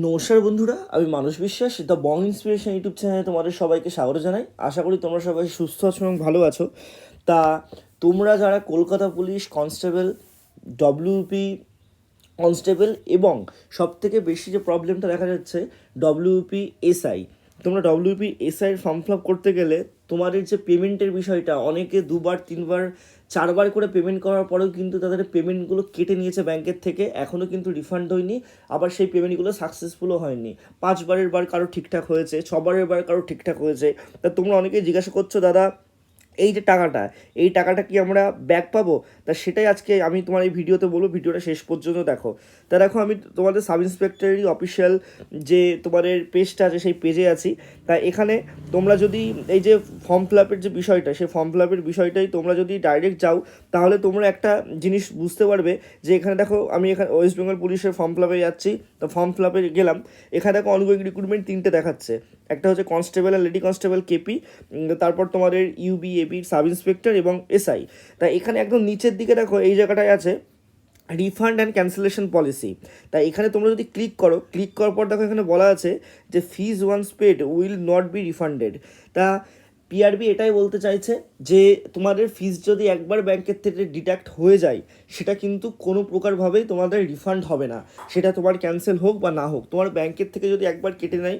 নমস্কার বন্ধুরা, আমি মানুষ বিশ্বাস, দ্য বং ইন্সপিরেশন ইউটিউব চ্যানেলে তোমাদের সবাইকে স্বাগত জানাই। আশা করি তোমরা সবাই সুস্থ আছো এবং ভালো আছো। তা তোমরা যারা Kolkata police constable WP constable এবং সবথেকে বেশি যে প্রবলেমটা দেখা যাচ্ছে ডব্লিউপি এসআই তোমরা WP SI form fill up করতে গেলে তোমাদের যে পেমেন্টের বিষয়টা, অনেকে দুবার, তিনবার, চারবার করে পেমেন্ট করার পরেও কিন্তু তাদের পেমেন্টগুলো কেটে নিয়েছে ব্যাংকের থেকে এখনও কিন্তু রিফান্ড হয়নি, আবার সেই পেমেন্টগুলো সাকসেসফুলও হয়নি। পাঁচবারের বার কারও ঠিকঠাক হয়েছে, ছবারের বার কারও ঠিকঠাক হয়েছে। তা তোমরা অনেকে জিজ্ঞাসা করছ, দাদা এই যে টাকাটা, এই টাকাটা কি আমরা ব্যাক পাবো? তা সেটাই আজকে আমি তোমার এই ভিডিওতে বলব, ভিডিওটা শেষ পর্যন্ত দেখো। তা দেখো, আমি তোমাদের সাব ইন্সপেক্টরেরই অফিসিয়াল যে তোমাদের পেজটা আছে, সেই পেজে আছি। তা এখানে তোমরা যদি এই যে ফর্ম ফিল আপের যে বিষয়টা, সেই ফর্ম ফিল আপের বিষয়টাই তোমরা যদি ডাইরেক্ট যাও, তাহলে তোমরা একটা জিনিস বুঝতে পারবে যে এখানে দেখো, আমি এখানে ওয়েস্ট বেঙ্গল পুলিশের ফর্ম ফিল যাচ্ছি। তো ফর্ম ফিল আপে গেলাম। এখানে দেখো অনগোয়িং রিক্রুটমেন্ট তিনটে দেখাচ্ছে। একটা হচ্ছে কনস্টেবল আর লেডি কনস্টেবল কেপি তারপর তোমাদের ইউবি এপির সাব ইন্সপেক্টর এবং এসআই তা এখানে একদম নিচের দিকে দেখো, এই জায়গাটায় আছে রিফান্ড অ্যান্ড ক্যান্সেলেশন পলিসি তাই এখানে তোমরা যদি ক্লিক করো ক্লিক করার পর দেখো এখানে বলা আছে যে fees once paid will not be refunded তা পিআরবি এটাই বলতে চাইছে যে তোমাদের ফিজ যদি একবার ব্যাংকের থেকে ডিডাক্ট হয়ে যায়, সেটা কিন্তু কোনো প্রকারভাবেই তোমাদের রিফান্ড হবে না। সেটা তোমার ক্যান্সেল হোক বা না হোক, তোমার ব্যাংকের থেকে যদি একবার কেটে নেয়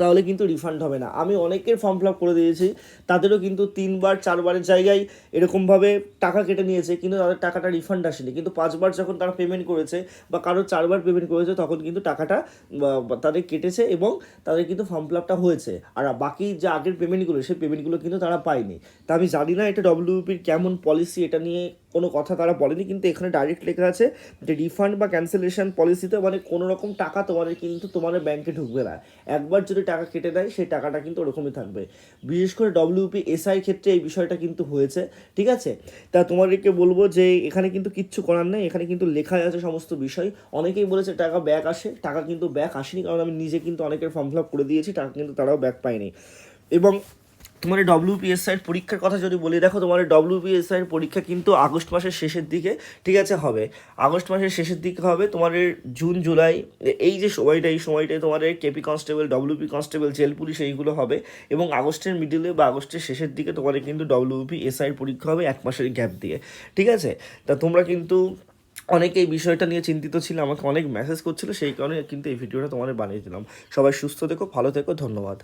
তাহলে কিন্তু রিফান্ড হবে না। আমি অনেকের ফর্ম ফিল আপ করে দিয়েছি, তাদেরও কিন্তু তিনবার, চারবারের জায়গায় এরকমভাবে টাকা কেটে নিয়েছে, কিন্তু তাদের টাকাটা রিফান্ড আসেনি। কিন্তু পাঁচবার যখন তারা পেমেন্ট করেছে বা কারও চারবার পেমেন্ট করেছে, তখন কিন্তু টাকাটা তাদের কেটেছে এবং তাদের কিন্তু ফর্ম ফিল আপটা হয়েছে। আর বাকি যে আগের পেমেন্টগুলো সেই পেমেন্টগুলো কিন্তু তারা পায়নি। তা আমি জানি না এটা ডব্লিউপির কেমন পলিসি এটা নিয়ে কোনো কথা তারা বলেনি, কিন্তু এখানে ডাইরেক্ট লেখা আছে যে রিফান্ড বা ক্যান্সেলেশন পলিসিতে মানে কোনো রকম টাকা তোমাদের কিন্তু তোমাদের ব্যাংকে ঢুকবে না। একবার যদি টাকা কেটে দেয়, সেই টাকাটা কিন্তু ওরকমই থাকবে। বিশেষ করে ডব্লিউপি এসআই ক্ষেত্রে এই বিষয়টা কিন্তু হয়েছে, ঠিক আছে? তা তোমাদেরকে বলব যে এখানে কিন্তু কিচ্ছু করার নেই, এখানে কিন্তু লেখা আছে সমস্ত বিষয়। অনেকেই বলেছে টাকা ব্যাক আসে, টাকা কিন্তু ব্যাক আসেনি, কারণ আমি নিজে কিন্তু অনেকের ফর্ম ফিল আপ করে দিয়েছি, টাকা কিন্তু তারাও ব্যাক পায়নি। এবং তোমার ডব্লিউপিএসআই এর পরীক্ষার কথা যদি বলি, দেখো তোমার ডব্লিউপিএসআই এর পরীক্ষা কিন্তু আগস্ট মাসের শেষের দিকে, ঠিক আছে, হবে। আগস্ট মাসের শেষের দিকে হবে তোমাদের জুন জুলাই এই যে সময়টা, এই সময়টায় তোমাদের KP constable WP constable jail police এইগুলো হবে এবং আগস্টের মিডিলে বা আগস্টের শেষের দিকে তোমাদের কিন্তু ডব্লিউপি এসআই এর পরীক্ষা হবে এক মাসের গ্যাপ দিয়ে, ঠিক আছে? তা তোমরা কিন্তু অনেকে এই বিষয়টা নিয়ে চিন্তিত ছিল, আমাকে অনেক মেসেজ করছিল, সেই কারণে কিন্তু এই ভিডিওটা তোমাদের বানিয়ে দিলাম। সবাই সুস্থ থেকো, ভালো থেকো, ধন্যবাদ।